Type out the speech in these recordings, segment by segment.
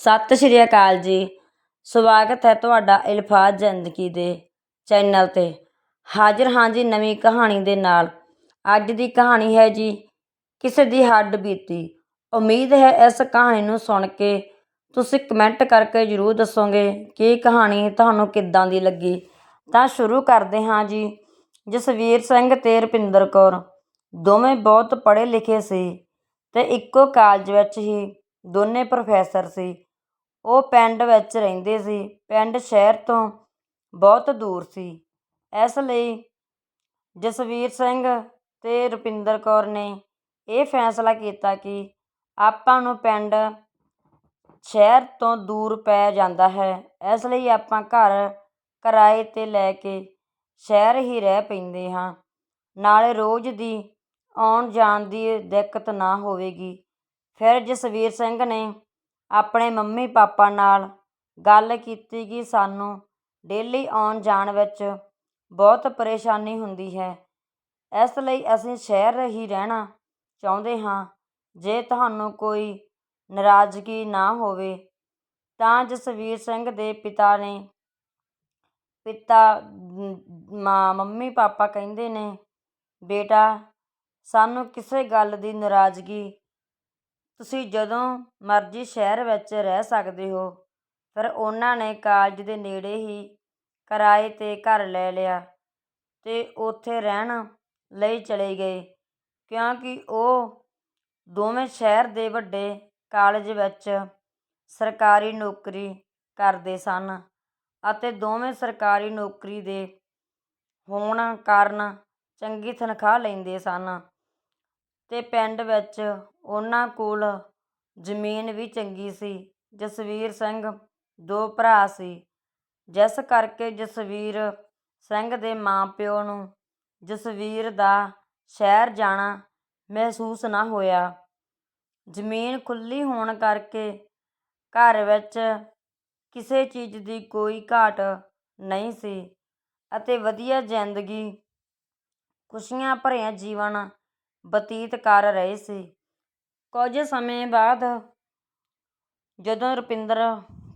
ਸਤਿ ਸ਼੍ਰੀ ਅਕਾਲ ਜੀ। ਸਵਾਗਤ ਹੈ ਤੁਹਾਡਾ ਇਲਫਾਜ਼ ਜ਼ਿੰਦਗੀ ਦੇ ਚੈਨਲ 'ਤੇ। ਹਾਜ਼ਰ ਹਾਂ ਜੀ ਨਵੀਂ ਕਹਾਣੀ ਦੇ ਨਾਲ। ਅੱਜ ਦੀ ਕਹਾਣੀ ਹੈ ਜੀ, ਕਿਸੇ ਦੀ ਹੱਡ ਬੀਤੀ। ਉਮੀਦ ਹੈ ਇਸ ਕਹਾਣੀ ਨੂੰ ਸੁਣ ਕੇ ਤੁਸੀਂ ਕਮੈਂਟ ਕਰਕੇ ਜ਼ਰੂਰ ਦੱਸੋਗੇ ਕਿ ਇਹ ਕਹਾਣੀ ਤੁਹਾਨੂੰ ਕਿੱਦਾਂ ਦੀ ਲੱਗੀ। ਤਾਂ ਸ਼ੁਰੂ ਕਰਦੇ ਹਾਂ ਜੀ। ਜਸਵੀਰ ਸਿੰਘ ਤੇ ਰੁਪਿੰਦਰ ਕੌਰ। ਦੋਵੇਂ ਬਹੁਤ ਪੜ੍ਹੇ ਲਿਖੇ ਸੀ ਤੇ ਇੱਕੋ ਕਾਲਜ ਵਿੱਚ ਹੀ ਦੋਨੇ ਪ੍ਰੋਫੈਸਰ ਸੀ। ਉਹ ਪਿੰਡ ਵਿੱਚ ਰਹਿੰਦੇ ਸੀ। ਪਿੰਡ ਸ਼ਹਿਰ ਤੋਂ ਬਹੁਤ ਦੂਰ ਸੀ। ਇਸ ਲਈ ਜਸਵੀਰ ਸਿੰਘ ਅਤੇ ਰੁਪਿੰਦਰ ਕੌਰ ਨੇ ਇਹ ਫੈਸਲਾ ਕੀਤਾ ਕਿ ਆਪਾਂ ਨੂੰ ਪਿੰਡ ਸ਼ਹਿਰ ਤੋਂ ਦੂਰ ਪੈ ਜਾਂਦਾ ਹੈ। ਇਸ ਲਈ ਆਪਾਂ ਘਰ ਕਿਰਾਏ 'ਤੇ ਲੈ ਕੇ ਸ਼ਹਿਰ ਹੀ ਰਹਿ ਪੈਂਦੇ ਹਾਂ। ਨਾਲੇ ਰੋਜ਼ ਦੀ ਆਉਣ ਜਾਣ ਦੀ ਦਿੱਕਤ ਨਾ ਹੋਵੇਗੀ। ਫਿਰ ਜਸਵੀਰ ਸਿੰਘ ਨੇ ਆਪਣੇ ਮੰਮੀ ਪਾਪਾ ਨਾਲ ਗੱਲ ਕੀਤੀ ਕਿ ਸਾਨੂੰ ਡੇਲੀ ਆਉਣ ਜਾਣ ਵਿੱਚ ਬਹੁਤ ਪਰੇਸ਼ਾਨੀ ਹੁੰਦੀ ਹੈ। ਇਸ ਲਈ ਅਸੀਂ ਸ਼ਹਿਰ ਹੀ ਰਹਿਣਾ ਚਾਹੁੰਦੇ ਹਾਂ। ਜੇ ਤੁਹਾਨੂੰ ਕੋਈ ਨਾਰਾਜ਼ਗੀ ਨਾ ਹੋਵੇ, ਤਾਂ ਜਸਵੀਰ ਸਿੰਘ ਦੇ ਪਿਤਾ ਨੇ ਪਿਤਾ, ਮਾਂ, ਮੰਮੀ ਪਾਪਾ ਕਹਿੰਦੇ ਨੇ, ਬੇਟਾ, ਸਾਨੂੰ ਕਿਸੇ ਗੱਲ ਦੀ ਨਾਰਾਜ਼ਗੀ ਤੁਸੀਂ ਜਦੋਂ ਮਰਜ਼ੀ ਸ਼ਹਿਰ ਵਿੱਚ ਰਹਿ ਸਕਦੇ ਹੋ। ਫਿਰ ਉਹਨਾਂ ਨੇ ਕਾਲਜ ਦੇ ਨੇੜੇ ਹੀ ਕਿਰਾਏ 'ਤੇ ਘਰ ਲੈ ਲਿਆ ਅਤੇ ਉੱਥੇ ਰਹਿਣ ਲਈ ਚਲੇ ਗਏ, ਕਿਉਂਕਿ ਉਹ ਦੋਵੇਂ ਸ਼ਹਿਰ ਦੇ ਵੱਡੇ ਕਾਲਜ ਵਿੱਚ ਸਰਕਾਰੀ ਨੌਕਰੀ ਕਰਦੇ ਸਨ ਅਤੇ ਦੋਵੇਂ ਸਰਕਾਰੀ ਨੌਕਰੀ ਦੇ ਹੋਣ ਕਾਰਨ ਚੰਗੀ ਤਨਖਾਹ ਲੈਂਦੇ ਸਨ। ਤੇ ਪਿੰਡ ਵਿੱਚ ਉਹਨਾਂ ਕੋਲ ਜ਼ਮੀਨ ਵੀ ਚੰਗੀ ਸੀ। ਜਸਵੀਰ ਸਿੰਘ ਦੋ ਭਰਾ ਸੀ। ਜਿਸ ਕਰਕੇ ਜਸਵੀਰ ਸਿੰਘ ਦੇ ਮਾਂ-ਪਿਓ ਨੂੰ ਜਸਵੀਰ ਦਾ ਸ਼ਹਿਰ ਜਾਣਾ ਮਹਿਸੂਸ ਨਾ ਹੋਇਆ। ਜ਼ਮੀਨ ਖੁੱਲ੍ਹੀ ਹੋਣ ਕਰਕੇ ਘਰ ਵਿੱਚ ਕਿਸੇ ਚੀਜ਼ ਦੀ ਕੋਈ ਘਾਟ ਨਹੀਂ ਸੀ ਅਤੇ ਵਧੀਆ ਜ਼ਿੰਦਗੀ ਖੁਸ਼ੀਆਂ ਭਰਿਆ ਜੀਵਨ ਬਤੀਤ ਕਰ ਰਹੇ ਸੀ। ਕੁਝ ਸਮੇਂ ਬਾਅਦ ਜਦੋਂ ਰੁਪਿੰਦਰ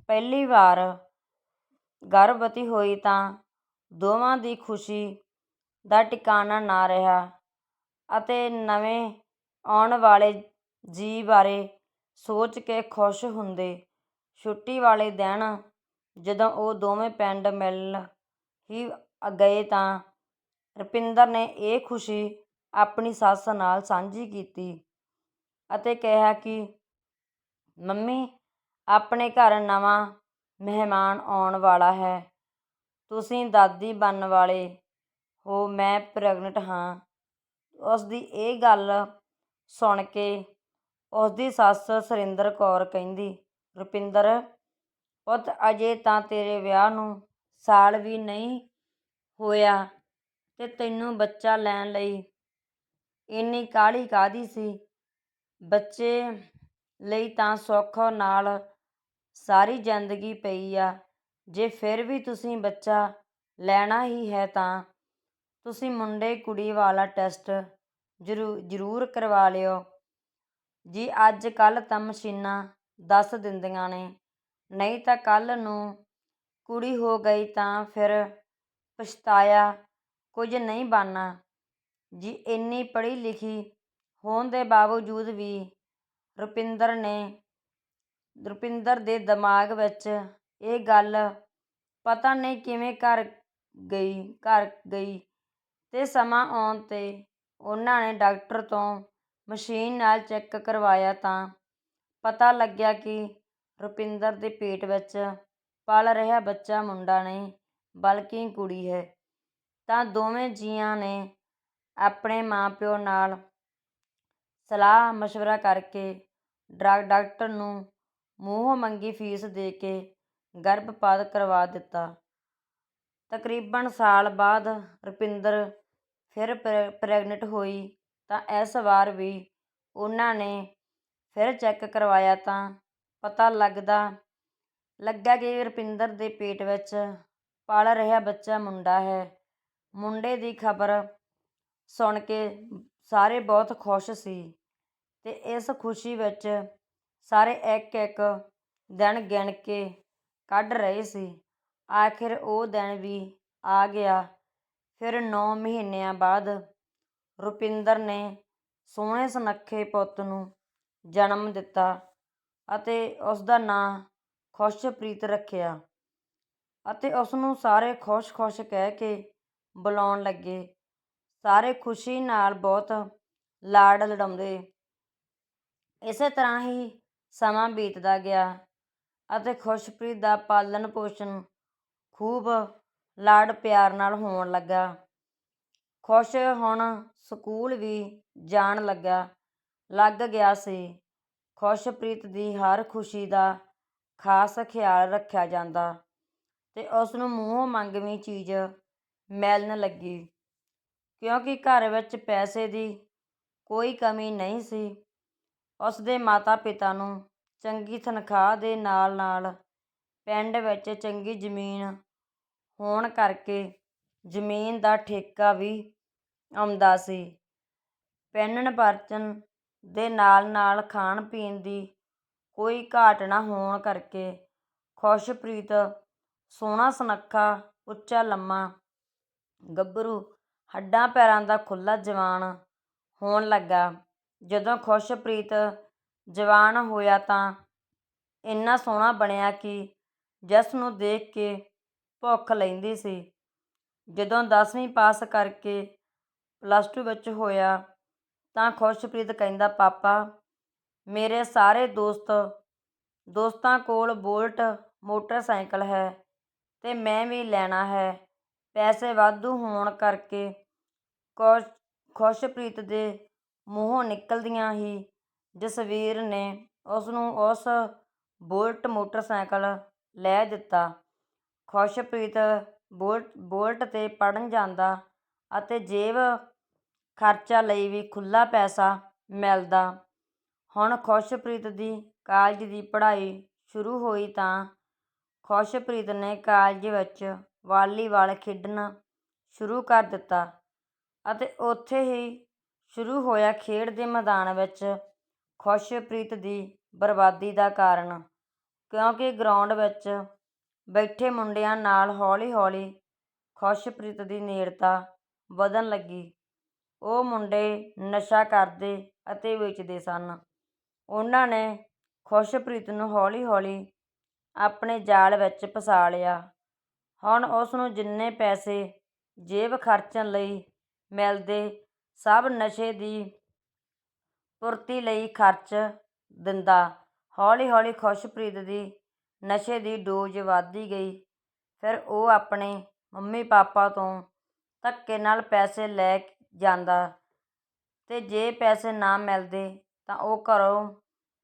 ਪਹਿਲੀ ਵਾਰ ਗਰਭਵਤੀ ਹੋਈ ਤਾਂ ਦੋਵਾਂ ਦੀ ਖੁਸ਼ੀ ਦਾ ਟਿਕਾਣਾ ਨਾ ਰਿਹਾ ਅਤੇ ਨਵੇਂ ਆਉਣ ਵਾਲੇ ਜੀਅ ਬਾਰੇ ਸੋਚ ਕੇ ਖੁਸ਼ ਹੁੰਦੇ ਛੁੱਟੀ ਵਾਲੇ ਦਿਨ ਜਦੋਂ ਉਹ ਦੋਵੇਂ ਪਿੰਡ ਮਿਲ ਹੀ ਗਏ ਤਾਂ ਰੁਪਿੰਦਰ ਨੇ ਇਹ ਖੁਸ਼ੀ ਆਪਣੀ ਸੱਸ ਨਾਲ ਸਾਂਝੀ ਕੀਤੀ ਅਤੇ ਕਿਹਾ ਕਿ, ਮੰਮੀ, ਆਪਣੇ ਘਰ ਨਵਾਂ ਮਹਿਮਾਨ ਆਉਣ ਵਾਲਾ ਹੈ। ਤੁਸੀਂ ਦਾਦੀ ਬਣਨ ਵਾਲੇ ਹੋ, ਮੈਂ ਪ੍ਰੈਗਨੈਂਟ ਹਾਂ। ਉਸ ਦੀ ਇਹ ਗੱਲ ਸੁਣ ਕੇ ਉਸ ਦੀ ਸੱਸ ਸੁਰਿੰਦਰ ਕੌਰ ਕਹਿੰਦੀ, ਰੁਪਿੰਦਰ, ਪੁੱਤ, ਅਜੇ ਤਾਂ ਤੇਰੇ ਵਿਆਹ ਨੂੰ ਸਾਲ ਵੀ ਨਹੀਂ ਹੋਇਆ ਤੇ ਤੈਨੂੰ ਬੱਚਾ ਲੈਣ ਲਈ ਇੰਨੀ ਕਾਹਲੀ ਕਾਹਦੀ ਸੀ? ਬੱਚੇ ਲਈ ਤਾਂ ਸੁੱਖ ਨਾਲ ਸਾਰੀ ਜ਼ਿੰਦਗੀ ਪਈ ਆ। ਜੇ ਫਿਰ ਵੀ ਤੁਸੀਂ ਬੱਚਾ ਲੈਣਾ ਹੀ ਹੈ ਤਾਂ ਤੁਸੀਂ ਮੁੰਡੇ ਕੁੜੀ ਵਾਲਾ ਟੈਸਟ ਜ਼ਰੂ, ਜ਼ਰੂਰ ਕਰਵਾ ਲਿਓ। ਜੀ ਅੱਜ ਕੱਲ੍ਹ ਤਾਂ ਮਸ਼ੀਨਾਂ ਦੱਸ ਦਿੰਦੀਆਂ ਨੇ, ਨਹੀਂ ਤਾਂ ਕੱਲ੍ਹ ਨੂੰ ਕੁੜੀ ਹੋ ਗਈ ਤਾਂ ਫਿਰ ਪਛਤਾਇਆ ਕੁਝ ਨਹੀਂ ਬਣਨਾ ਜੀ ਇੰਨੀ ਪੜ੍ਹੀ ਲਿਖੀ ਹੋਣ ਦੇ ਬਾਵਜੂਦ ਵੀ ਰੁਪਿੰਦਰ ਨੇ, ਰੁਪਿੰਦਰ ਦੇ ਦਿਮਾਗ ਵਿੱਚ ਇਹ ਗੱਲ ਪਤਾ ਨਹੀਂ ਕਿਵੇਂ ਘਰ ਗਈ ਘਰ ਗਈ ਤੇ ਸਮਾਂ ਆਉਣ 'ਤੇ ਉਹਨਾਂ ਨੇ ਡਾਕਟਰ ਤੋਂ ਮਸ਼ੀਨ ਨਾਲ ਚੈੱਕ ਕਰਵਾਇਆ ਤਾਂ ਪਤਾ ਲੱਗਿਆ ਕਿ ਰੁਪਿੰਦਰ ਦੇ ਪੇਟ ਵਿੱਚ ਪਲ ਰਿਹਾ ਬੱਚਾ ਮੁੰਡਾ ਨਹੀਂ, ਬਲਕਿ ਕੁੜੀ ਹੈ। ਤਾਂ ਦੋਵੇਂ ਜੀਆਂ ਨੇ ਆਪਣੇ ਮਾਂ-ਪਿਓ ਨਾਲ ਸਲਾਹ ਮਸ਼ਵਰਾ ਕਰਕੇ ਡਾਕਟਰ ਨੂੰ ਮੂੰਹੋਂ ਮੰਗੀ ਫੀਸ ਦੇ ਕੇ ਗਰਭਪਾਤ ਕਰਵਾ ਦਿੱਤਾ। ਤਕਰੀਬਨ ਸਾਲ ਬਾਅਦ ਰੁਪਿੰਦਰ ਫਿਰ ਪ੍ਰੈਗਨੈਂਟ ਹੋਈ ਤਾਂ ਇਸ ਵਾਰ ਵੀ ਉਹਨਾਂ ਨੇ ਫਿਰ ਚੈੱਕ ਕਰਵਾਇਆ ਤਾਂ ਪਤਾ ਲੱਗਦਾ ਲੱਗਾ ਕਿ ਰੁਪਿੰਦਰ ਦੇ ਪੇਟ ਵਿੱਚ ਪਲ ਰਿਹਾ ਬੱਚਾ ਮੁੰਡਾ ਹੈ। ਮੁੰਡੇ ਦੀ ਖਬਰ ਸੁਣ ਕੇ ਸਾਰੇ ਬਹੁਤ ਖੁਸ਼ ਸੀ ਅਤੇ ਇਸ ਖੁਸ਼ੀ ਵਿੱਚ ਸਾਰੇ ਇੱਕ ਇੱਕ ਦਿਨ ਗਿਣ ਕੇ ਕੱਢ ਰਹੇ ਸੀ। ਆਖਿਰ ਉਹ ਦਿਨ ਵੀ ਆ ਗਿਆ। ਫਿਰ ਨੌਂ ਮਹੀਨਿਆਂ ਬਾਅਦ ਰੁਪਿੰਦਰ ਨੇ ਸੋਹਣੇ ਸੁਨੱਖੇ ਪੁੱਤ ਨੂੰ ਜਨਮ ਦਿੱਤਾ ਅਤੇ ਉਸ ਦਾ ਨਾਂ ਖੁਸ਼ਪ੍ਰੀਤ ਰੱਖਿਆ ਅਤੇ ਉਸ ਨੂੰ ਸਾਰੇ ਖੁਸ਼-ਖੁਸ਼ ਕਹਿ ਕੇ ਬੁਲਾਉਣ ਲੱਗੇ। ਸਾਰੇ ਖੁਸ਼ੀ ਨਾਲ ਬਹੁਤ ਲਾਡ ਲਡਾਉਂਦੇ ਇਸੇ ਤਰ੍ਹਾਂ ਹੀ ਸਮਾਂ ਬੀਤਦਾ ਗਿਆ ਅਤੇ ਖੁਸ਼ਪ੍ਰੀਤ ਦਾ ਪਾਲਣ ਪੋਸ਼ਣ ਖੂਬ ਲਾਡ ਪਿਆਰ ਨਾਲ ਹੋਣ ਲੱਗਾ। ਖੁਸ਼ ਹੁਣ ਸਕੂਲ ਵੀ ਜਾਣ ਲੱਗਾ, ਲੱਗ ਗਿਆ ਸੀ। ਖੁਸ਼ਪ੍ਰੀਤ ਦੀ ਹਰ ਖੁਸ਼ੀ ਦਾ ਖਾਸ ਖਿਆਲ ਰੱਖਿਆ ਜਾਂਦਾ ਤੇ ਉਸ ਨੂੰ ਮੂੰਹੋਂ ਮੰਗਵੀਂ ਚੀਜ਼ ਮਿਲਣ ਲੱਗੀ। ਕਿਉਂਕਿ ਘਰ ਵਿੱਚ ਪੈਸੇ ਦੀ ਕੋਈ ਕਮੀ ਨਹੀਂ ਸੀ। ਉਸ ਦੇ ਮਾਤਾ-ਪਿਤਾ ਨੂੰ ਚੰਗੀ ਤਨਖਾਹ ਦੇ ਨਾਲ-ਨਾਲ ਪਿੰਡ ਵਿੱਚ ਚੰਗੀ ਜ਼ਮੀਨ ਹੋਣ ਕਰਕੇ ਜ਼ਮੀਨ ਦਾ ਠੇਕਾ ਵੀ ਆਉਂਦਾ ਸੀ। ਪਹਿਨਣ ਪਰਚਣ ਦੇ ਨਾਲ-ਨਾਲ ਖਾਣ-ਪੀਣ ਦੀ ਕੋਈ ਘਾਟ ਨਾ ਹੋਣ ਕਰਕੇ ਖੁਸ਼ਪ੍ਰੀਤ ਸੋਹਣਾ ਸੁਨੱਖਾ, ਉੱਚਾ, ਲੰਮਾ, ਗੱਭਰੂ ਹੱਡਾਂ ਪੈਰਾਂ ਦਾ ਖੁੱਲ੍ਹਾ ਜਵਾਨ ਹੋਣ ਲੱਗਾ। ਜਦੋਂ ਖੁਸ਼ਪ੍ਰੀਤ ਜਵਾਨ ਹੋਇਆ ਤਾਂ ਇੰਨਾ ਸੋਹਣਾ ਬਣਿਆ ਕਿ ਜਿਸ ਨੂੰ ਦੇਖ ਕੇ ਭੁੱਖ ਲੈਂਦੀ ਸੀ। ਜਦੋਂ 10ਵੀਂ ਪਾਸ ਕਰਕੇ ਪਲੱਸ 2 ਵਿੱਚ ਹੋਇਆ ਤਾਂ ਖੁਸ਼ਪ੍ਰੀਤ ਕਹਿੰਦਾ, ਪਾਪਾ, ਮੇਰੇ ਸਾਰੇ ਦੋਸਤ, ਦੋਸਤਾਂ ਕੋਲ ਬੋਲਟ, ਮੋਟਰਸਾਈਕਲ ਹੈ ਤੇ ਮੈਂ ਵੀ ਲੈਣਾ ਹੈ। ਪੈਸੇ ਵਾਧੂ ਹੋਣ ਕਰਕੇ ਖੁਸ਼, ਖੁਸ਼ਪ੍ਰੀਤ ਦੇ ਮੂੰਹੋਂ ਨਿਕਲਦਿਆਂ ਹੀ ਜਸਵੀਰ ਨੇ ਉਸ ਨੂੰ ਉਸ ਬੁਲਟ ਮੋਟਰਸਾਈਕਲ ਲੈ ਦਿੱਤਾ। ਖੁਸ਼ਪ੍ਰੀਤ ਬੁਲਟ ਬੁਲਟ 'ਤੇ ਪੜ੍ਹਨ ਜਾਂਦਾ ਅਤੇ ਜੇਬ ਖਰਚਾ ਲਈ ਵੀ ਖੁੱਲ੍ਹਾ ਪੈਸਾ ਮਿਲਦਾ। ਹੁਣ ਖੁਸ਼ਪ੍ਰੀਤ ਦੀ ਕਾਲਜ ਦੀ ਪੜ੍ਹਾਈ ਸ਼ੁਰੂ ਹੋਈ ਤਾਂ ਖੁਸ਼ਪ੍ਰੀਤ ਨੇ ਕਾਲਜ ਵਿੱਚ ਵਾਲੀਬਾਲ ਖੇਡਣਾ ਸ਼ੁਰੂ ਕਰ ਦਿੱਤਾ। ਅਤੇ ਉੱਥੇ ਹੀ ਸ਼ੁਰੂ ਹੋਇਆ ਖੇਡ ਦੇ ਮੈਦਾਨ ਵਿੱਚ ਖੁਸ਼ਪ੍ਰੀਤ ਦੀ ਬਰਬਾਦੀ ਦਾ ਕਾਰਨ। ਕਿਉਂਕਿ ਗਰਾਊਂਡ ਵਿੱਚ ਬੈਠੇ ਮੁੰਡਿਆਂ ਨਾਲ ਹੌਲੀ-ਹੌਲੀ ਖੁਸ਼ਪ੍ਰੀਤ ਦੀ ਨੇੜਤਾ ਵਧਣ ਲੱਗੀ। ਉਹ ਮੁੰਡੇ ਨਸ਼ਾ ਕਰਦੇ ਅਤੇ ਵੇਚਦੇ ਸਨ। ਉਹਨਾਂ ਨੇ ਖੁਸ਼ਪ੍ਰੀਤ ਨੂੰ ਹੌਲੀ-ਹੌਲੀ ਆਪਣੇ ਜਾਲ ਵਿੱਚ ਫਸਾ ਲਿਆ। ਹੁਣ ਉਸ ਨੂੰ ਜਿੰਨੇ ਪੈਸੇ ਜੇਬ ਖਰਚਣ ਲਈ ਮਿਲਦੇ ਸਭ ਨਸ਼ੇ ਦੀ ਪੂਰਤੀ ਲਈ ਖਰਚ ਦਿੰਦਾ। ਹੌਲੀ-ਹੌਲੀ ਖੁਸ਼ਪ੍ਰੀਤ ਦੀ ਨਸ਼ੇ ਦੀ ਡੋਜ਼ ਵੱਧਦੀ ਗਈ। ਫਿਰ ਉਹ ਆਪਣੇ ਮੰਮੀ ਪਾਪਾ ਤੋਂ ਧੱਕੇ ਨਾਲ ਪੈਸੇ ਲੈ ਜਾਂਦਾ ਅਤੇ ਜੇ ਪੈਸੇ ਨਾ ਮਿਲਦੇ ਤਾਂ ਉਹ ਘਰੋਂ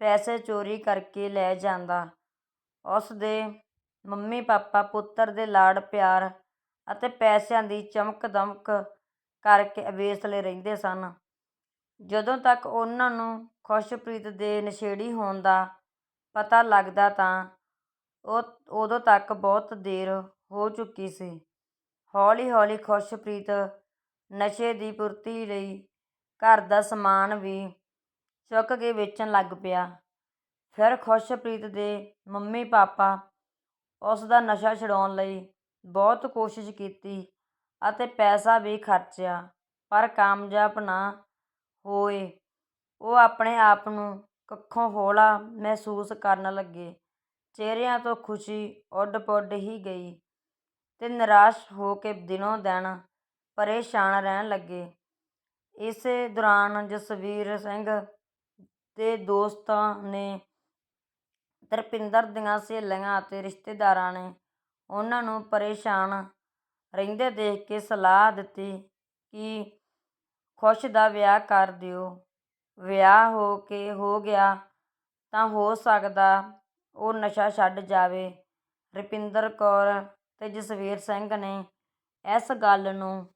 ਪੈਸੇ ਚੋਰੀ ਕਰਕੇ ਲੈ ਜਾਂਦਾ। ਉਸ ਦੇ ਮੰਮੀ ਪਾਪਾ ਪੁੱਤਰ ਦੇ ਲਾਡ ਪਿਆਰ ਅਤੇ ਪੈਸਿਆਂ ਦੀ ਚਮਕ ਦਮਕ ਕਰਕੇ ਵੇਸਲੇ ਰਹਿੰਦੇ ਸਨ। ਜਦੋਂ ਤੱਕ ਉਹਨਾਂ ਨੂੰ ਖੁਸ਼ਪ੍ਰੀਤ ਦੇ ਨਸ਼ੇੜੀ ਹੋਣ ਦਾ ਪਤਾ ਲੱਗਦਾ ਤਾਂ ਉਹ ਉਦੋਂ ਤੱਕ ਬਹੁਤ ਦੇਰ ਹੋ ਚੁੱਕੀ ਸੀ। ਹੌਲੀ-ਹੌਲੀ ਖੁਸ਼ਪ੍ਰੀਤ ਨਸ਼ੇ ਦੀ ਪੂਰਤੀ ਲਈ ਘਰ ਦਾ ਸਮਾਨ ਵੀ ਚੁੱਕ ਕੇ ਵੇਚਣ ਲੱਗ ਪਿਆ। ਫਿਰ ਖੁਸ਼ਪ੍ਰੀਤ ਦੇ ਮੰਮੀ ਪਾਪਾ ਉਸ ਦਾ ਨਸ਼ਾ ਛੁਡਾਉਣ ਲਈ ਬਹੁਤ ਕੋਸ਼ਿਸ਼ ਕੀਤੀ। ਅਤੇ ਪੈਸਾ ਵੀ ਖਰਚਿਆ। ਪਰ ਕਾਮਯਾਬ ਨਾ ਹੋਏ। ਉਹ ਆਪਣੇ ਆਪ ਨੂੰ ਕੱਖੋਂ ਹੌਲਾ ਮਹਿਸੂਸ ਕਰਨ ਲੱਗੇ। ਚਿਹਰਿਆਂ ਤੋਂ ਖੁਸ਼ੀ ਉੱਡ-ਪੁੱਡ ਹੀ ਗਈ ਅਤੇ ਨਿਰਾਸ਼ ਹੋ ਕੇ ਦਿਨੋਂ ਦਿਨ ਪਰੇਸ਼ਾਨ ਰਹਿਣ ਲੱਗੇ। ਇਸੇ ਦੌਰਾਨ ਜਸਵੀਰ ਸਿੰਘ ਦੇ ਦੋਸਤਾਂ ਨੇ ਧਰਪਿੰਦਰ ਦੀਆਂ ਸਹੇਲੀਆਂ ਅਤੇ ਰਿਸ਼ਤੇਦਾਰਾਂ ਨੇ ਉਹਨਾਂ ਨੂੰ ਪਰੇਸ਼ਾਨ ਰਹਿੰਦੇ ਦੇਖ ਕੇ ਸਲਾਹ ਦਿੱਤੀ ਕਿ ਖੁਸ਼ ਦਾ ਵਿਆਹ ਕਰ ਦਿਓ। ਵਿਆਹ ਹੋ ਕੇ ਹੋ ਗਿਆ ਤਾਂ ਹੋ ਸਕਦਾ ਉਹ ਨਸ਼ਾ ਛੱਡ ਜਾਵੇ। ਰੁਪਿੰਦਰ ਕੌਰ ਅਤੇ ਜਸਵੀਰ ਸਿੰਘ ਨੇ ਇਸ ਗੱਲ ਨੂੰ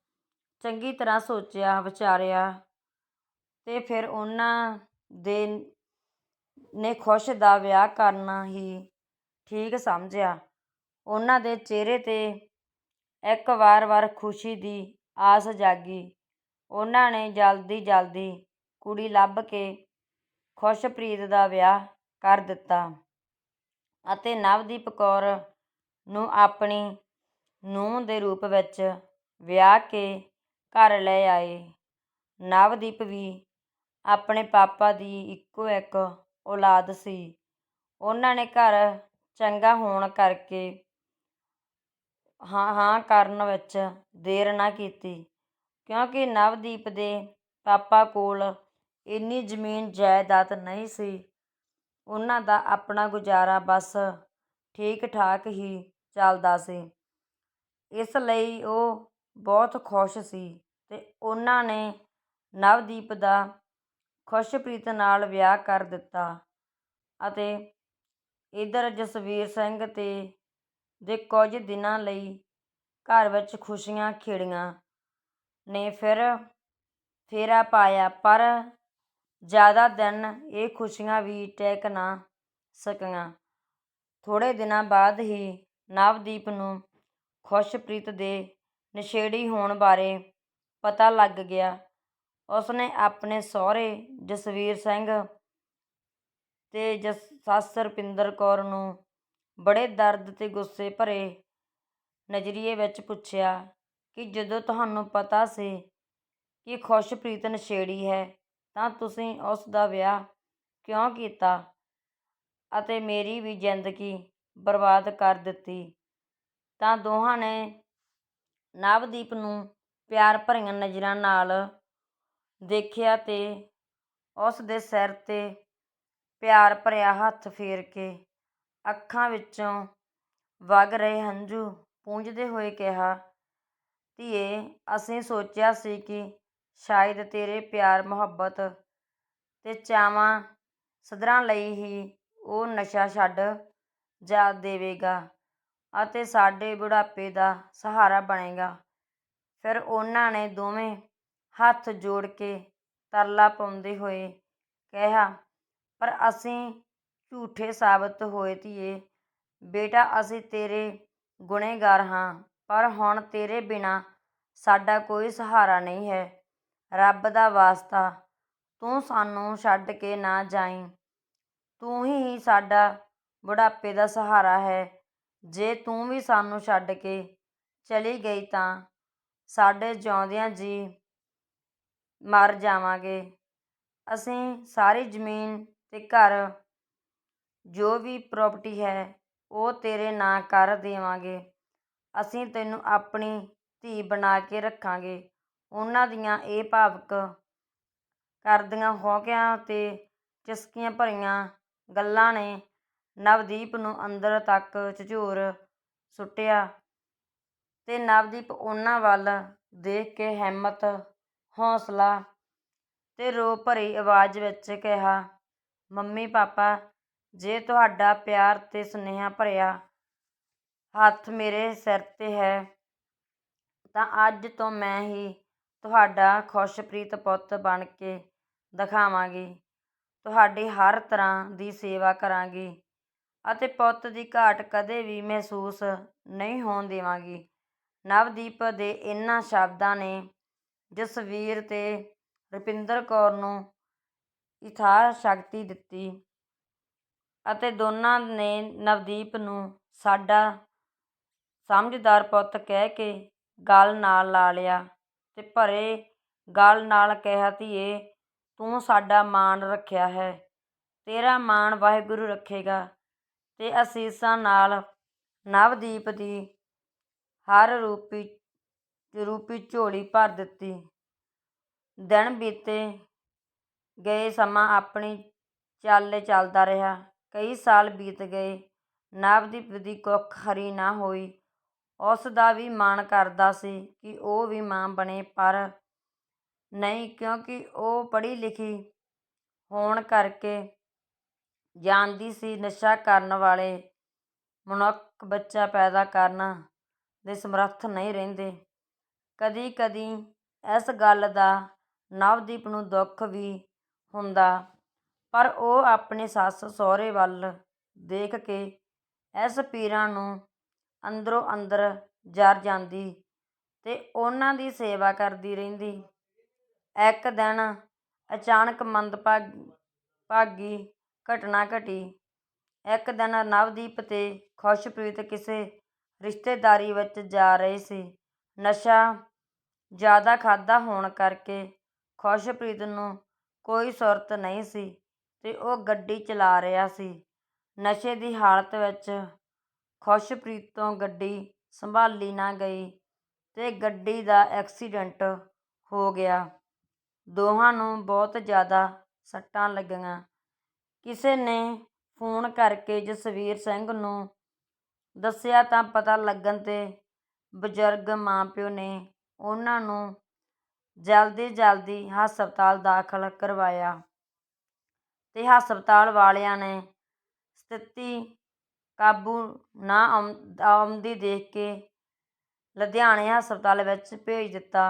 ਚੰਗੀ ਤਰ੍ਹਾਂ ਸੋਚਿਆ, ਵਿਚਾਰਿਆ ਅਤੇ ਫਿਰ ਉਹਨਾਂ ਦੇ ਨੇ ਖੁਸ਼ ਦਾ ਵਿਆਹ ਕਰਨਾ ਹੀ ਠੀਕ ਸਮਝਿਆ। ਉਹਨਾਂ ਦੇ ਚਿਹਰੇ ਤੇ ਇੱਕ ਵਾਰ-ਵਾਰ ਖੁਸ਼ੀ ਦੀ ਆਸ ਜਾਗੀ। ਉਹਨਾਂ ਨੇ ਜਲਦੀ-ਜਲਦੀ ਕੁੜੀ ਲੱਭ ਕੇ ਖੁਸ਼ਪ੍ਰੀਤ ਦਾ ਵਿਆਹ ਕਰ ਦਿੱਤਾ ਅਤੇ ਨਵਦੀਪ ਕੌਰ ਨੂੰ ਆਪਣੀ ਨੂੰਹ ਦੇ ਰੂਪ ਵਿੱਚ ਵਿਆਹ ਕੇ ਘਰ ਲੈ ਆਏ। ਨਵਦੀਪ ਵੀ ਆਪਣੇ ਪਾਪਾ ਦੀ ਇੱਕੋ ਇੱਕ ਔਲਾਦ ਸੀ। ਉਹਨਾਂ ਨੇ ਘਰ ਚੰਗਾ ਹੋਣ ਕਰਕੇ ਹਾਂ ਹਾਂ, ਕਰਨ ਵਿੱਚ ਦੇਰ ਨਾ ਕੀਤੀ। ਕਿਉਂਕਿ ਨਵਦੀਪ ਦੇ ਪਾਪਾ ਕੋਲ ਇੰਨੀ ਜ਼ਮੀਨ ਜਾਇਦਾਦ ਨਹੀਂ ਸੀ। ਉਹਨਾਂ ਦਾ ਆਪਣਾ ਗੁਜ਼ਾਰਾ ਬਸ ਠੀਕ ਠਾਕ ਹੀ ਚੱਲਦਾ ਸੀ। ਇਸ ਲਈ ਉਹ ਬਹੁਤ ਖੁਸ਼ ਸੀ ਅਤੇ ਉਹਨਾਂ ਨੇ ਨਵਦੀਪ ਦਾ ਖੁਸ਼ਪ੍ਰੀਤ ਨਾਲ ਵਿਆਹ ਕਰ ਦਿੱਤਾ ਅਤੇ ਇਧਰ ਜਸਵੀਰ ਸਿੰਘ ਅਤੇ ਦੇ ਕੁਝ ਦਿਨਾਂ ਲਈ ਘਰ ਵਿੱਚ ਖੁਸ਼ੀਆਂ ਖੇੜੀਆਂ ਨੇ ਫਿਰ ਫੇਰਾ ਪਾਇਆ, ਪਰ ਜ਼ਿਆਦਾ ਦਿਨ ਇਹ ਖੁਸ਼ੀਆਂ ਵੀ ਟਿਕ ਨਾ ਸਕੀਆਂ। ਥੋੜ੍ਹੇ ਦਿਨਾਂ ਬਾਅਦ ਹੀ ਨਵਦੀਪ ਨੂੰ ਖੁਸ਼ਪ੍ਰੀਤ ਦੇ ਨਸ਼ੇੜੀ ਹੋਣ ਬਾਰੇ ਪਤਾ ਲੱਗ ਗਿਆ। ਉਸਨੇ ਆਪਣੇ ਸਹੁਰੇ ਜਸਵੀਰ ਸਿੰਘ ਤੇ ਜਸ, ਸੱਸ ਰੁਪਿੰਦਰ ਕੌਰ ਨੂੰ ਬੜੇ ਦਰਦ ਅਤੇ ਗੁੱਸੇ ਭਰੇ ਨਜ਼ਰੀਏ ਵਿੱਚ ਪੁੱਛਿਆ ਕਿ ਜਦੋਂ ਤੁਹਾਨੂੰ ਪਤਾ ਸੀ ਕਿ ਖੁਸ਼ਪ੍ਰੀਤ ਨਸ਼ੇੜੀ ਹੈ, ਤਾਂ ਤੁਸੀਂ ਉਸ ਦਾ ਵਿਆਹ ਕਿਉਂ ਕੀਤਾ ਅਤੇ ਮੇਰੀ ਵੀ ਜ਼ਿੰਦਗੀ ਬਰਬਾਦ ਕਰ ਦਿੱਤੀ? ਤਾਂ ਦੋਹਾਂ ਨੇ ਨਵਦੀਪ ਨੂੰ ਪਿਆਰ ਭਰੀਆਂ ਨਜ਼ਰਾਂ ਨਾਲ ਦੇਖਿਆ ਤੇ ਉਸ ਦੇ ਸਿਰ ਤੇ ਪਿਆਰ ਭਰਿਆ ਹੱਥ ਫੇਰ ਕੇ ਅੱਖਾਂ ਵਿੱਚੋਂ ਵਗ ਰਹੇ ਹੰਝੂ ਪੂੰਝਦੇ ਹੋਏ ਕਿਹਾ, ਧੀਏ, ਅਸੀਂ ਸੋਚਿਆ ਸੀ ਕਿ ਸ਼ਾਇਦ ਤੇਰੇ ਪਿਆਰ, ਮੁਹੱਬਤ ਅਤੇ ਚਾਵਾਂ ਸਧਰਾਂ ਲਈ ਹੀ ਉਹ ਨਸ਼ਾ ਛੱਡ ਜਾ ਦੇਵੇਗਾ ਅਤੇ ਸਾਡੇ ਬੁਢਾਪੇ ਦਾ ਸਹਾਰਾ ਬਣੇਗਾ। ਫਿਰ ਉਹਨਾਂ ਨੇ ਦੋਵੇਂ ਹੱਥ ਜੋੜ ਕੇ ਤਰਲਾ ਪਾਉਂਦੇ ਹੋਏ ਕਿਹਾ, ਪਰ ਅਸੀਂ ਝੂਠੇ ਸਾਬਤ ਹੋਏ ਧੀਏ। ਬੇਟਾ, ਅਸੀਂ ਤੇਰੇ ਗੁਨੇਗਾਰ ਹਾਂ, ਪਰ ਹੁਣ ਤੇਰੇ ਬਿਨਾਂ ਸਾਡਾ ਕੋਈ ਸਹਾਰਾ ਨਹੀਂ ਹੈ। ਰੱਬ ਦਾ ਵਾਸਤਾ, ਤੂੰ ਸਾਨੂੰ ਛੱਡ ਕੇ ਨਾ ਜਾਈਂ। ਤੂੰ ਹੀ ਸਾਡਾ ਬੁਢਾਪੇ ਦਾ ਸਹਾਰਾ ਹੈ। ਜੇ ਤੂੰ ਵੀ ਸਾਨੂੰ ਛੱਡ ਕੇ ਚਲੀ ਗਈ ਤਾਂ ਸਾਡੇ ਜਿਉਂਦਿਆਂ ਜੀ ਮਰ ਜਾਵਾਂਗੇ। ਅਸੀਂ ਸਾਰੀ ਜ਼ਮੀਨ ਤੇ ਘਰ ਜੋ ਵੀ ਪ੍ਰੋਪਰਟੀ ਹੈ, ਉਹ ਤੇਰੇ ਨਾਂ ਕਰ ਦੇਵਾਂਗੇ। ਅਸੀਂ ਤੈਨੂੰ ਆਪਣੀ ਧੀ ਬਣਾ ਕੇ ਰੱਖਾਂਗੇ। ਉਹਨਾਂ ਦੀਆਂ ਇਹ ਭਾਵੁਕ ਕਰਦੀਆਂ ਹੌਕਿਆਂ ਅਤੇ ਚਸਕੀਆਂ ਭਰੀਆਂ ਗੱਲਾਂ ਨੇ ਨਵਦੀਪ ਨੂੰ ਅੰਦਰ ਤੱਕ ਝੰਜੋਰ ਸੁੱਟਿਆ ਤੇ ਨਵਦੀਪ ਉਹਨਾਂ ਵੱਲ ਦੇਖ ਕੇ ਹਿੰਮਤ, ਹੌਸਲਾ ਤੇ ਰੋ ਭਰੀ ਆਵਾਜ਼ ਵਿੱਚ ਕਿਹਾ ਮੰਮੀ ਪਾਪਾ ਜੇ ਤੁਹਾਡਾ ਪਿਆਰ ਤੇ ਸੁਨੇਹਾ ਭਰਿਆ ਹੱਥ ਮੇਰੇ ਸਿਰ ਤੇ ਹੈ, ਤਾਂ ਅੱਜ ਤੋਂ ਮੈਂ ਹੀ ਤੁਹਾਡਾ ਖੁਸ਼ਪ੍ਰੀਤ ਪੁੱਤ ਬਣ ਕੇ ਦਿਖਾਵਾਂਗੀ। ਤੁਹਾਡੀ ਹਰ ਤਰ੍ਹਾਂ ਦੀ ਸੇਵਾ ਕਰਾਂਗੀ ਅਤੇ ਪੁੱਤ ਦੀ ਘਾਟ ਕਦੇ ਵੀ ਮਹਿਸੂਸ ਨਹੀਂ ਹੋਣ ਦੇਵਾਂਗੀ। ਨਵਦੀਪ ਦੇ ਇਹਨਾਂ ਸ਼ਬਦਾਂ ਨੇ ਜਸਵੀਰ ਤੇ ਰੁਪਿੰਦਰ ਕੌਰ ਨੂੰ ਇਥਾ ਸ਼ਕਤੀ ਦਿੱਤੀ। ਅਤੇ ਦੋਨਾਂ ਨੇ ਨਵਦੀਪ ਨੂੰ ਸਾਡਾ ਸਮਝਦਾਰ ਪੁੱਤ ਕਹਿ ਕੇ ਗਲ ਨਾਲ ਲਾ ਲਿਆ ਤੇ ਭਰੇ ਗਲ ਨਾਲ ਕਿਹਾ, ਧੀਏ, ਤੂੰ ਸਾਡਾ ਮਾਣ ਰੱਖਿਆ ਹੈ। ਤੇਰਾ ਮਾਣ ਵਾਹਿਗੁਰੂ ਰੱਖੇਗਾ ਤੇ ਅਸੀਸਾਂ ਨਾਲ ਨਵਦੀਪ ਦੀ ਹਰ ਰੂਪੀ ਰੂਪੀ ਝੋਲੀ ਭਰ ਦਿੱਤੀ। ਦਿਨ ਬੀਤੇ ਗਏ, ਸਮਾਂ ਆਪਣੀ ਚਾਲੇ ਚੱਲਦਾ ਰਿਹਾ। ਕਈ ਸਾਲ ਬੀਤ ਗਏ। ਨਵਦੀਪ ਦੀ ਕੁੱਖ ਹਰੀ ਨਾ ਹੋਈ। ਉਸ ਦਾ ਵੀ ਮਨ ਕਰਦਾ ਸੀ ਕਿ ਉਹ ਵੀ ਮਾਂ ਬਣੇ, ਪਰ ਨਹੀਂ, ਕਿਉਂਕਿ ਉਹ ਪੜ੍ਹੀ ਲਿਖੀ ਹੋਣ ਕਰਕੇ ਜਾਣਦੀ ਸੀ ਨਸ਼ਾ ਕਰਨ ਵਾਲੇ ਮਨੁੱਖ ਬੱਚਾ ਪੈਦਾ ਕਰਨ ਦੇ ਸਮਰੱਥ ਨਹੀਂ ਰਹਿੰਦੇ। ਕਦੀ ਕਦੀ ਇਸ ਗੱਲ ਦਾ ਨਵਦੀਪ ਨੂੰ ਦੁੱਖ ਵੀ ਹੁੰਦਾ ਪਰ ਉਹ ਆਪਣੇ ਸੱਸ ਸਹੁਰੇ ਵੱਲ ਦੇਖ ਕੇ ਇਸ ਪੀਰਾਂ ਨੂੰ ਅੰਦਰੋਂ ਅੰਦਰ ਜਰ ਜਾਂਦੀ ਅਤੇ ਉਹਨਾਂ ਦੀ ਸੇਵਾ ਕਰਦੀ ਰਹਿੰਦੀ। ਇੱਕ ਦਿਨ ਅਚਾਨਕ ਮੰਦਭਾਗੀ ਘਟਨਾ ਘਟੀ। ਇੱਕ ਦਿਨ ਨਵਦੀਪ ਅਤੇ ਖੁਸ਼ਪ੍ਰੀਤ ਕਿਸੇ ਰਿਸ਼ਤੇਦਾਰੀ ਵਿੱਚ ਜਾ ਰਹੇ ਸੀ। ਨਸ਼ਾ ਜ਼ਿਆਦਾ ਖਾਧਾ ਹੋਣ ਕਰਕੇ ਖੁਸ਼ਪ੍ਰੀਤ ਨੂੰ ਕੋਈ ਸੁਰਤ ਨਹੀਂ ਸੀ। ਅਤੇ ਉਹ ਗੱਡੀ ਚਲਾ ਰਿਹਾ ਸੀ। ਨਸ਼ੇ ਦੀ ਹਾਲਤ ਵਿੱਚ ਖੁਸ਼ਪ੍ਰੀਤ ਤੋਂ ਗੱਡੀ ਸੰਭਾਲੀ ਨਾ ਗਈ ਅਤੇ ਗੱਡੀ ਦਾ ਐਕਸੀਡੈਂਟ ਹੋ ਗਿਆ। ਦੋਹਾਂ ਨੂੰ ਬਹੁਤ ਜ਼ਿਆਦਾ ਸੱਟਾਂ ਲੱਗੀਆਂ। ਕਿਸੇ ਨੇ ਫੋਨ ਕਰਕੇ ਜਸਵੀਰ ਸਿੰਘ ਨੂੰ ਦੱਸਿਆ ਤਾਂ ਪਤਾ ਲੱਗਣ ਤੇ ਬਜ਼ੁਰਗ ਮਾਂ-ਪਿਓ ਨੇ ਉਹਨਾਂ ਨੂੰ ਜਲਦੀ ਜਲਦੀ ਹਸਪਤਾਲ ਦਾਖਲ ਕਰਵਾਇਆ। ਅਤੇ ਹਸਪਤਾਲ ਵਾਲਿਆਂ ਨੇ ਸਥਿਤੀ ਕਾਬੂ ਨਾ ਆਉਂਦੀ ਦੇਖ ਕੇ ਲੁਧਿਆਣੇ ਹਸਪਤਾਲ ਵਿੱਚ ਭੇਜ ਦਿੱਤਾ।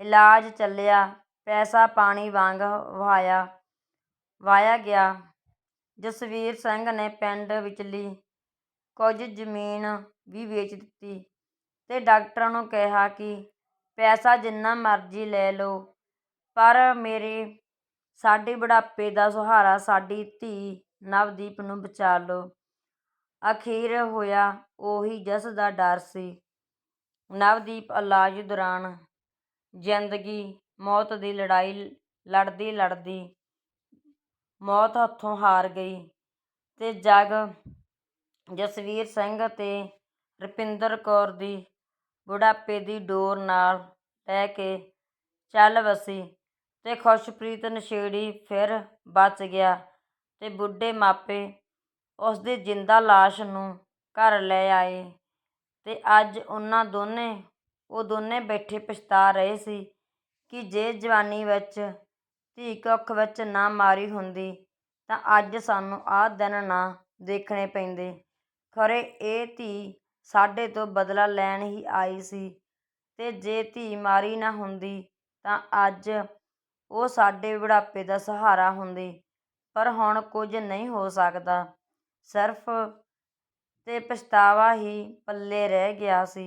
ਇਲਾਜ ਚੱਲਿਆ, ਪੈਸਾ ਪਾਣੀ ਵਾਂਗ ਵਹਾਇਆ ਵਾਇਆ ਗਿਆ। ਜਸਵੀਰ ਸਿੰਘ ਨੇ ਪਿੰਡ ਵਿਚਲੀ ਕੁਝ ਜ਼ਮੀਨ ਵੀ ਵੇਚ ਦਿੱਤੀ ਅਤੇ ਡਾਕਟਰਾਂ ਨੂੰ ਕਿਹਾ ਕਿ ਪੈਸਾ ਜਿੰਨਾ ਮਰਜ਼ੀ ਲੈ ਲਓ, ਪਰ ਮੇਰੇ ਸਾਡੇ ਬੁਢਾਪੇ ਦਾ ਸਹਾਰਾ ਸਾਡੀ ਧੀ ਨਵਦੀਪ ਨੂੰ ਬਚਾ ਲਓ। ਅਖੀਰ ਹੋਇਆ ਉਹੀ ਜਿਸ ਦਾ ਡਰ ਸੀ। ਨਵਦੀਪ ਇਲਾਜ ਦੌਰਾਨ ਜ਼ਿੰਦਗੀ, ਮੌਤ ਦੀ ਲੜਾਈ ਲੜਦੀ ਲੜਦੀ ਮੌਤ ਹੱਥੋਂ ਹਾਰ ਗਈ ਤੇ ਜਗ ਜਸਵੀਰ ਸਿੰਘ ਤੇ ਰੁਪਿੰਦਰ ਕੌਰ ਦੀ ਬੁਢਾਪੇ ਦੀ ਡੋਰ ਨਾਲ ਲੈ ਕੇ ਚੱਲ ਵਸੀ। ਤੇ ਖੁਸ਼ਪ੍ਰੀਤ ਨਸ਼ੇੜੀ ਫਿਰ ਬਚ ਗਿਆ ਤੇ ਬੁੱਢੇ ਮਾਪੇ ਉਸਦੀ ਜਿੰਦਾ ਲਾਸ਼ ਨੂੰ ਘਰ ਲੈ ਆਏ ਤੇ ਅੱਜ ਉਹਨਾਂ ਦੋਨੇ, ਉਹ ਦੋਨੇ ਬੈਠੇ ਪਛਤਾ ਰਹੇ ਸੀ ਕਿ ਜੇ ਜਵਾਨੀ ਵਿੱਚ ਧੀ ਕੁੱਖ ਵਿੱਚ ਨਾ ਮਾਰੀ ਹੁੰਦੀ ਤਾਂ ਅੱਜ ਸਾਨੂੰ ਆਹ ਦਿਨ ਨਾ ਦੇਖਣੇ ਪੈਂਦੇ। ਖਰੇ ਇਹ ਧੀ ਸਾਡੇ ਤੋਂ ਬਦਲਾ ਲੈਣ ਹੀ ਆਈ ਸੀ ਤੇ ਜੇ ਧੀ ਮਾਰੀ ਨਾ ਹੁੰਦੀ ਤਾਂ ਅੱਜ ਉਹ ਸਾਡੇ ਬੁਢਾਪੇ ਦਾ ਸਹਾਰਾ ਹੁੰਦੀ, ਪਰ ਹੁਣ ਕੁਝ ਨਹੀਂ ਹੋ ਸਕਦਾ। ਸਿਰਫ ਤੇ ਪਛਤਾਵਾ ਹੀ ਪੱਲੇ ਰਹਿ ਗਿਆ ਸੀ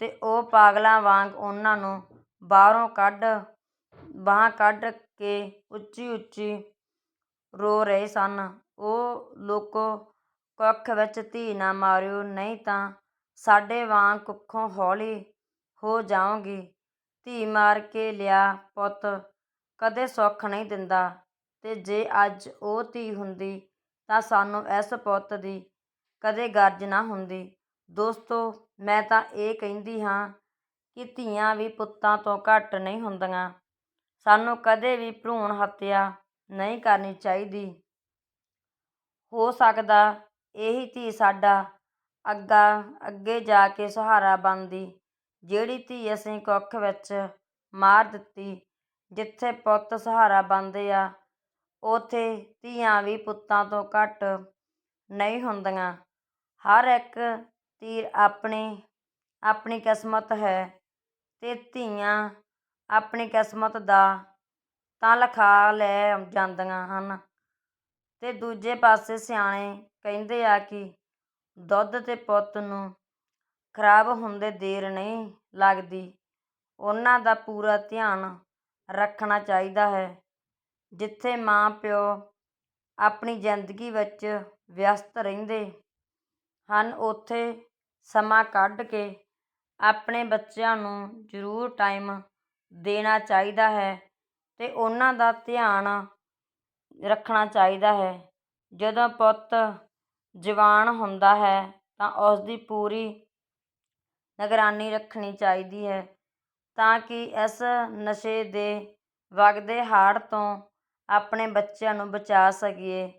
ਤੇ ਉਹ ਪਾਗਲਾਂ ਵਾਂਗ ਉਹਨਾਂ ਨੂੰ ਬਾਹਰੋਂ ਕੱਢ, ਬਾਂਹ ਕੱਢ ਕੇ ਉੱਚੀ ਉੱਚੀ ਰੋ ਰਹੇ ਸਨ। ਉਹ ਲੋਕੋ ਕੁੱਖ ਵਿੱਚ ਧੀ ਨਾ ਮਾਰਿਓ, ਨਹੀਂ ਤਾਂ ਸਾਡੇ ਵਾਂਗ ਕੁੱਖੋਂ ਹੌਲੀ ਹੋ ਜਾਓਗੀ। ਧੀ ਮਾਰ ਕੇ ਲਿਆ ਪੁੱਤ। ਕਦੇ ਸੁੱਖ ਨਹੀਂ ਦਿੰਦਾ। ਤੇ ਜੇ ਅੱਜ ਉਹ ਧੀ ਹੁੰਦੀ ਤਾਂ ਸਾਨੂੰ ਇਸ ਪੁੱਤ ਦੀ ਕਦੇ ਗਰਜ ਨਾ ਹੁੰਦੀ। ਦੋਸਤੋ, ਮੈਂ ਤਾਂ ਇਹ ਕਹਿੰਦੀ ਹਾਂ ਕਿ ਧੀਆਂ ਵੀ ਪੁੱਤਾਂ ਤੋਂ ਘੱਟ ਨਹੀਂ ਹੁੰਦੀਆਂ। ਸਾਨੂੰ ਕਦੇ ਵੀ ਭਰੂਣ ਹੱਤਿਆ ਨਹੀਂ ਕਰਨੀ ਚਾਹੀਦੀ। ਹੋ ਸਕਦਾ ਇਹੀ ਧੀ ਸਾਡਾ ਅੱਗਾ ਅੱਗੇ ਜਾ ਕੇ ਸਹਾਰਾ ਬਣਦੀ, ਜਿਹੜੀ ਧੀ ਅਸੀਂ ਕੁੱਖ ਵਿੱਚ ਮਾਰ ਦਿੱਤੀ ਜਿੱਥੇ ਪੁੱਤ ਸਹਾਰਾ ਬਣਦੇ ਆ, ਉੱਥੇ ਧੀਆਂ ਵੀ ਪੁੱਤਾਂ ਤੋਂ ਘੱਟ ਨਹੀਂ ਹੁੰਦੀਆਂ। ਹਰ ਇੱਕ ਤੀਰ ਆਪਣੀ ਆਪਣੀ ਕਿਸਮਤ ਹੈ ਅਤੇ ਧੀਆਂ ਆਪਣੀ ਕਿਸਮਤ ਦਾ ਤਾਂ ਲਿਖਾ ਲੈ ਜਾਂਦੀਆਂ ਹਨ। ਅਤੇ ਦੂਜੇ ਪਾਸੇ ਸਿਆਣੇ ਕਹਿੰਦੇ ਆ ਕਿ ਦੁੱਧ ਅਤੇ ਪੁੱਤ ਨੂੰ ਖਰਾਬ ਹੁੰਦੇ ਦੇਰ ਨਹੀਂ ਲੱਗਦੀ। ਉਹਨਾਂ ਦਾ ਪੂਰਾ ਧਿਆਨ ਰੱਖਣਾ ਚਾਹੀਦਾ ਹੈ। ਜਿੱਥੇ ਮਾਂ ਪਿਓ ਆਪਣੀ ਜ਼ਿੰਦਗੀ ਵਿੱਚ ਵਿਅਸਤ ਰਹਿੰਦੇ ਹਨ, ਉੱਥੇ ਸਮਾਂ ਕੱਢ ਕੇ ਆਪਣੇ ਬੱਚਿਆਂ ਨੂੰ ਜ਼ਰੂਰ ਟਾਈਮ ਦੇਣਾ ਚਾਹੀਦਾ ਹੈ ਅਤੇ ਉਹਨਾਂ ਦਾ ਧਿਆਨ ਰੱਖਣਾ ਚਾਹੀਦਾ ਹੈ। ਜਦੋਂ ਪੁੱਤ ਜਵਾਨ ਹੁੰਦਾ ਹੈ ਤਾਂ ਉਸ ਦੀ ਪੂਰੀ ਨਿਗਰਾਨੀ ਰੱਖਣੀ ਚਾਹੀਦੀ ਹੈ। ਤਾਂ ਕਿ ਇਸ ਨਸ਼ੇ ਦੇ ਵਗਦੇ ਹਾੜ ਤੋਂ ਆਪਣੇ ਬੱਚਿਆਂ ਨੂੰ ਬਚਾ ਸਕੀਏ।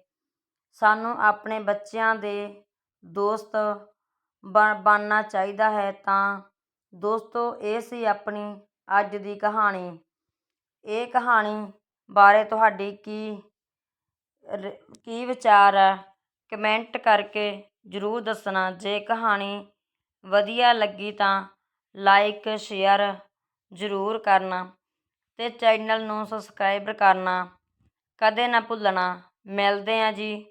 ਸਾਨੂੰ ਆਪਣੇ ਬੱਚਿਆਂ ਦੇ ਦੋਸਤ ਬਣਨਾ ਚਾਹੀਦਾ ਹੈ ਤਾਂ ਦੋਸਤੋ, ਇਹ ਸੀ ਆਪਣੀ ਅੱਜ ਦੀ ਕਹਾਣੀ। ਇਹ ਕਹਾਣੀ ਬਾਰੇ ਤੁਹਾਡੀ ਕੀ ਕੀ ਵਿਚਾਰ ਹੈ? ਕਮੈਂਟ ਕਰਕੇ ਜ਼ਰੂਰ ਦੱਸਣਾ। ਜੇ ਕਹਾਣੀ ਵਧੀਆ ਲੱਗੀ ਤਾਂ ਲਾਈਕ, ਸ਼ੇਅਰ ਜ਼ਰੂਰ ਕਰਨਾ ਅਤੇ ਚੈਨਲ ਨੂੰ ਸਬਸਕ੍ਰਾਈਬ ਕਰਨਾ, ਕਦੇ ਨਾ ਭੁੱਲਣਾ। ਮਿਲਦੇ ਹਾਂ ਜੀ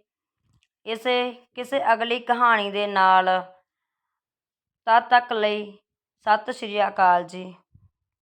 ਇਸੇ ਕਿਸੇ ਅਗਲੀ ਕਹਾਣੀ ਦੇ ਨਾਲ। ਤਦ ਤੱਕ ਲਈ ਸਤਿ ਸ਼੍ਰੀ ਅਕਾਲ ਜੀ।